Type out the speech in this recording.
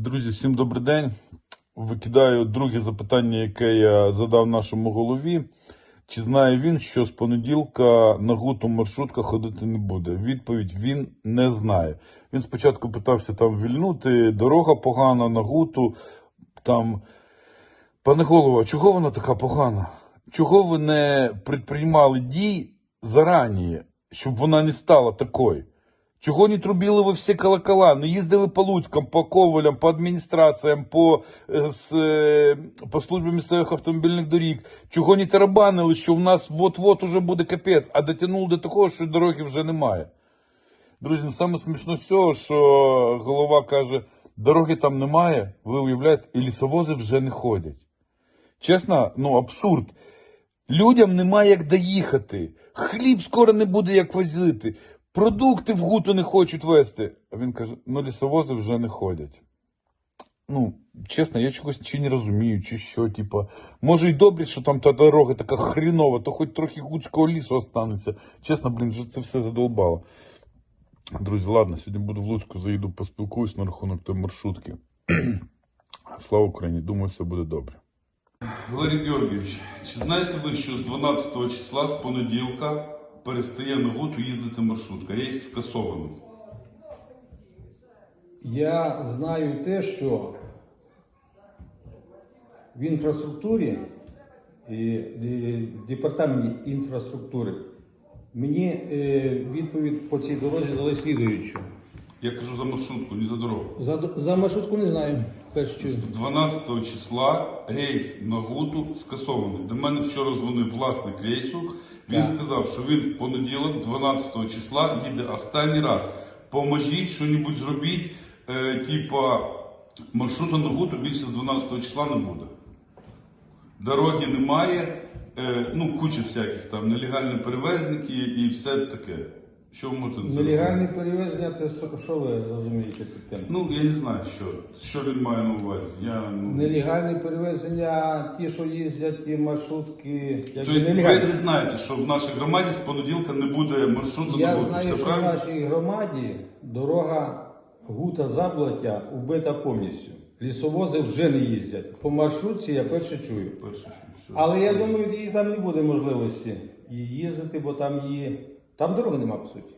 Друзі, всім добрий день. Викидаю друге запитання, яке я задав нашому голові. Чи знає він, що з понеділка на гуту маршрутка ходити не буде? Відповідь він не знає. Він спочатку питався там вільнути, дорога погана на гуту. Там, пане голово, чого вона така погана? Чого ви не предприймали дій зарані, щоб вона не стала такою? Чого не трубили ви всі колокола, не їздили по Луцькам, по Ковалям, по адміністраціям, по, е, с, е, по службі місцевих автомобільних доріг? Чого не тарабанили, що в нас от-от уже буде капець, а дотягнули до такого, що дороги вже немає? Друзі, ну, саме смішно з цього, що голова каже, дороги там немає, ви уявляєте, і лісовози вже не ходять. Чесно, ну абсурд. Людям немає як доїхати. Хліб скоро не буде як возити. Продукти в гуту не хочуть вести. А він каже: ну лісовози вже не ходять. Ну, чесно, я чогось чи не розумію, чи що, типа. Може й добре, що там та дорога така хрінова, то хоч трохи гуцького лісу останеться. Чесно, блін, вже це все задолбало. Друзі, ладно, сьогодні буду в Луцьку, заїду, поспілкуюсь на рахунок тої маршрутки. Слава Україні, думаю, все буде добре. Валерій Георгійович, чи знаєте ви, що з 12 числа з понеділка перестає на гуту їздити маршрутка? Рейс скасований. Я знаю те, що в інфраструктурі і, і в департаменті інфраструктури мені е, відповідь по цій дорозі дали слідуючу. Я кажу за маршрутку, не за дорогу. За, за маршрутку не знаю. Перше. З 12 числа рейс на гуту скасований. До мене вчора дзвонив власник рейсу. Він Так. сказав, що він в понеділок, 12 числа, їде останній раз. Поможіть, що-небудь зробіть. Е, типа, маршруту на гуту більше з 12 числа не буде. Дороги немає, е, ну, куча всяких там, нелегальні перевезники і все таке. Що ви можете Нелегальне перевезення, це що- що ви розумієте під тим? Ну, я не знаю, що, що він має на увазі. Я, ну... Нелегальне перевезення, ті, що їздять, ті маршрутки. якби Тобто ви нелегальні. не знаєте, що в нашій громаді з понеділка не буде маршруту на Я знаю, Все що в правильно? нашій громаді дорога Гута Заблаття убита повністю. Лісовози вже не їздять. По маршрутці я перше чую. Перше, що. Але я думаю, її там не буде можливості її їздити, бо там її. Там дороги нема, по суті.